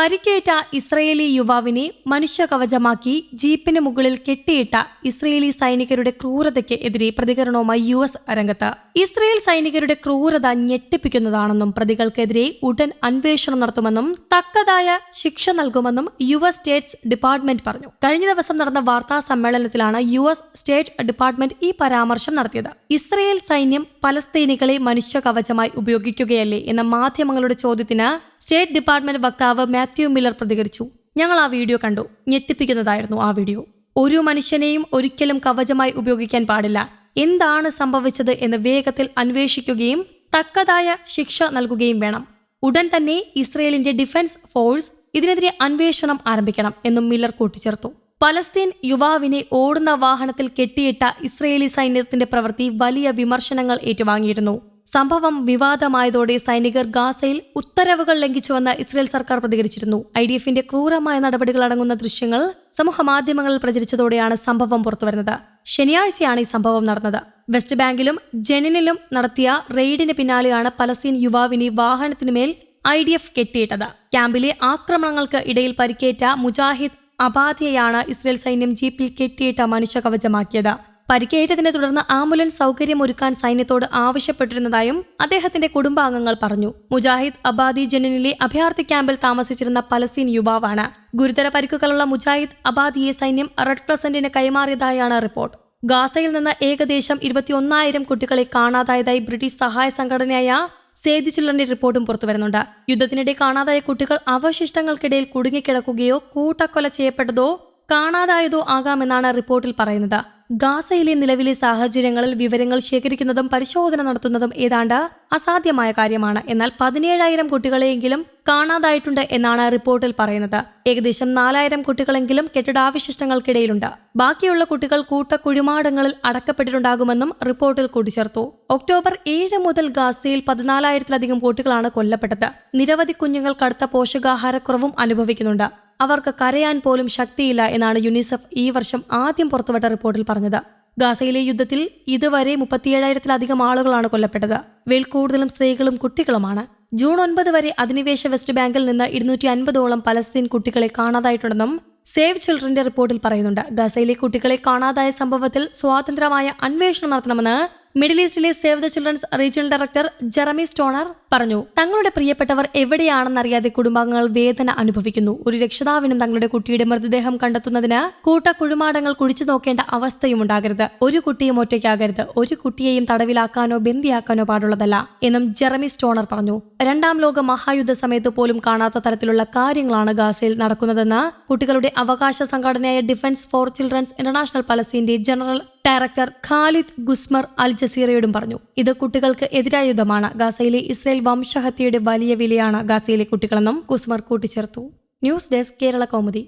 പരിക്കേറ്റ ഇസ്രയേലി യുവാവിനെ മനുഷ്യകവചമാക്കി ജീപ്പിന് മുകളിൽ കെട്ടിയിട്ട ഇസ്രയേലി സൈനികരുടെ ക്രൂരതയ്ക്ക് എതിരെ പ്രതികരണവുമായി യു എസ് രംഗത്ത് ഇസ്രയേൽ സൈനികരുടെ ക്രൂരത ഞെട്ടിപ്പിക്കുന്നതാണെന്നും പ്രതികൾക്കെതിരെ ഉടൻ അന്വേഷണം നടത്തുമെന്നും തക്കതായ ശിക്ഷ നൽകുമെന്നും യു എസ് സ്റ്റേറ്റ്സ് ഡിപ്പാർട്ട്മെന്റ് പറഞ്ഞു. കഴിഞ്ഞ ദിവസം നടന്ന വാർത്താ സമ്മേളനത്തിലാണ് യു എസ് സ്റ്റേറ്റ് ഡിപ്പാർട്ട്മെന്റ് ഈ പരാമർശം നടത്തിയത്. ഇസ്രയേൽ സൈന്യം പലസ്തീനികളെ മനുഷ്യകവചമായി ഉപയോഗിക്കുകയല്ലേ എന്ന മാധ്യമങ്ങളുടെ ചോദ്യത്തിന് സ്റ്റേറ്റ് ഡിപ്പാർട്ട്മെന്റ് വക്താവ് മാത്യു മില്ലർ പ്രതികരിച്ചു. ഞങ്ങൾ ആ വീഡിയോ കണ്ടു. ഞെട്ടിപ്പിക്കുന്നതായിരുന്നു ആ വീഡിയോ. ഒരു മനുഷ്യനെയും ഒരിക്കലും കവചമായി ഉപയോഗിക്കാൻ പാടില്ല. എന്താണ് സംഭവിച്ചത് എന്ന് വേഗത്തിൽ അന്വേഷിക്കുകയും തക്കതായ ശിക്ഷ നൽകുകയും വേണം. ഉടൻ തന്നെ ഇസ്രയേലിന്റെ ഡിഫൻസ് ഫോഴ്സ് ഇതിനെതിരെ അന്വേഷണം ആരംഭിക്കണം എന്നും മില്ലർ കൂട്ടിച്ചേർത്തു. പലസ്തീൻ യുവാവിനെ ഓടുന്ന വാഹനത്തിൽ കെട്ടിയിട്ട ഇസ്രയേലി സൈന്യത്തിന്റെ പ്രവൃത്തി വലിയ വിമർശനങ്ങൾ ഏറ്റുവാങ്ങിയിരുന്നു. സംഭവം വിവാദമായതോടെ സൈനികർ ഗാസയിൽ ഉത്തരവുകൾ ലംഘിച്ചുവെന്ന് ഇസ്രയേൽ സർക്കാർ പ്രതികരിച്ചിരുന്നു. ഐ ഡി എഫിന്റെ ക്രൂരമായ നടപടികൾ അടങ്ങുന്ന ദൃശ്യങ്ങൾ സമൂഹ മാധ്യമങ്ങളിൽ പ്രചരിച്ചതോടെയാണ് സംഭവം പുറത്തുവരുന്നത്. ശനിയാഴ്ചയാണ് ഈ സംഭവം നടന്നത്. വെസ്റ്റ് ബാങ്കിലും ജെനിനിലും നടത്തിയ റെയ്ഡിന് പിന്നാലെയാണ് പലസ്തീൻ യുവാവിനെ വാഹനത്തിനുമേൽ ഐ ഡി എഫ് കെട്ടിയിട്ടത്. ക്യാമ്പിലെ ആക്രമണങ്ങൾക്ക് ഇടയിൽ പരിക്കേറ്റ മുജാഹിദ് അബാദിയയാണ് ഇസ്രയേൽ സൈന്യം ജീപ്പിൽ കെട്ടിയിട്ട മനുഷ്യകവചമാക്കിയത് പരിക്കേറ്റതിനെ തുടർന്ന് ആംബുലൻസ് സൗകര്യമൊരുക്കാൻ സൈന്യത്തോട് ആവശ്യപ്പെട്ടിരുന്നതായും അദ്ദേഹത്തിന്റെ കുടുംബാംഗങ്ങൾ പറഞ്ഞു. മുജാഹിദ് അബാദി ജനനിലെ അഭയാർത്ഥി ക്യാമ്പിൽ താമസിച്ചിരുന്ന പലസ്തീൻ യുവാവാണ്. ഗുരുതര പരിക്കുകളുള്ള മുജാഹിദ് അബാദിയെ സൈന്യം റെഡ് ക്രസന്റിന് കൈമാറിയതായാണ് റിപ്പോർട്ട്. ഗാസയിൽ നിന്ന് ഏകദേശം ഇരുപത്തിയൊന്നായിരം കുട്ടികളെ കാണാതായതായി ബ്രിട്ടീഷ് സഹായ സംഘടനയായ സേതി ചില്ലറിന്റെ റിപ്പോർട്ടും പുറത്തുവരുന്നുണ്ട്. യുദ്ധത്തിനിടെ കാണാതായ കുട്ടികൾ അവശിഷ്ടങ്ങൾക്കിടയിൽ കുടുങ്ങിക്കിടക്കുകയോ കൂട്ടക്കൊല ചെയ്യപ്പെട്ടതോ കാണാതായതോ ആകാമെന്നാണ് റിപ്പോർട്ടിൽ പറയുന്നത്. ഗാസയിലെ നിലവിലെ സാഹചര്യങ്ങളിൽ വിവരങ്ങൾ ശേഖരിക്കുന്നതും പരിശോധന നടത്തുന്നതും ഏതാണ്ട് അസാധ്യമായ കാര്യമാണ്. എന്നാൽ പതിനേഴായിരം കുട്ടികളെയെങ്കിലും കാണാതായിട്ടുണ്ട് എന്നാണ് റിപ്പോർട്ടിൽ പറയുന്നത്. ഏകദേശം നാലായിരം കുട്ടികളെങ്കിലും കെട്ടിടാവശിഷ്ടങ്ങൾക്കിടയിലുണ്ട്. ബാക്കിയുള്ള കുട്ടികൾ കൂട്ടക്കുഴിമാടങ്ങളിൽ അടക്കപ്പെട്ടിട്ടുണ്ടാകുമെന്നും റിപ്പോർട്ടിൽ കൂട്ടിച്ചേർത്തു. ഒക്ടോബർ ഏഴ് മുതൽ ഗാസയിൽ പതിനാലായിരത്തിലധികം കുട്ടികളാണ് കൊല്ലപ്പെട്ടത്. നിരവധി കുഞ്ഞുങ്ങൾ കടുത്ത പോഷകാഹാരക്കുറവും അനുഭവിക്കുന്നുണ്ട്. അവർക്ക് കരയാൻ പോലും ശക്തിയില്ല എന്നാണ് യുനിസെഫ് ഈ വർഷം ആദ്യം പുറത്തുവിട്ട റിപ്പോർട്ടിൽ പറഞ്ഞത്. ഗാസയിലെ യുദ്ധത്തിൽ ഇതുവരെ മുപ്പത്തിയേഴായിരത്തിലധികം ആളുകളാണ് കൊല്ലപ്പെട്ടത്. വേൽ കൂടുതലും സ്ത്രീകളും കുട്ടികളുമാണ്. ജൂൺ ഒൻപത് വരെ അധിനിവേശ വെസ്റ്റ് ബാങ്കിൽ നിന്ന് ഇരുന്നൂറ്റി അൻപതോളം പലസ്തീൻ കുട്ടികളെ കാണാതായിട്ടുണ്ടെന്നും സേവ് ചിൽഡ്രന്റെ റിപ്പോർട്ടിൽ പറയുന്നുണ്ട്. ഗസയിലെ കുട്ടികളെ കാണാതായ സംഭവത്തിൽ സ്വാതന്ത്ര്യമായ അന്വേഷണം നടത്തണമെന്ന് middle ഈസ്റ്റിലെ save the childrens regional director Jeremy Stoner പറഞ്ഞു തങ്ങളുടെ പ്രിയപ്പെട്ടവർ എവിടെയാണെന്നറിയാതെ കുടുംബാംഗങ്ങൾ വേദന അനുഭവിക്കുന്നു. ഒരു രക്ഷിതാവിനും തങ്ങളുടെ കുട്ടിയുടെ മൃതദേഹം കണ്ടെത്തുന്നതിന് കൂട്ട കുഴിമാടങ്ങൾ കുഴിച്ചു നോക്കേണ്ട അവസ്ഥയും ഉണ്ടാകരുത്. ഒരു കുട്ടിയും ഒറ്റയ്ക്കാകരുത്. ഒരു കുട്ടിയെയും തടവിലാക്കാനോ ബന്ദിയാക്കാനോ പാടുള്ളതല്ല എന്നും ജെറമി സ്റ്റോണർ പറഞ്ഞു. രണ്ടാം ലോക മഹായുദ്ധ സമയത്ത് പോലും കാണാത്ത തരത്തിലുള്ള കാര്യങ്ങളാണ് ഗാസയിൽ നടക്കുന്നതെന്ന് കുട്ടികളുടെ അവകാശ സംഘടനയായ defence for children's international പലസ്തീന്റെ general director Khalid Quzmar Al ജസീറയോടും പറഞ്ഞു. ഇത് കുട്ടികൾക്ക് എതിരായ യുദ്ധമാണ്. ഗാസയിലെ ഇസ്രയേൽ വംശഹത്യയുടെ വലിയ വിലയാണ് ഗാസയിലെ കുട്ടികളെന്നും കുസ്മർ കൂട്ടിച്ചേർത്തു. News desk Kerala Kaumudi.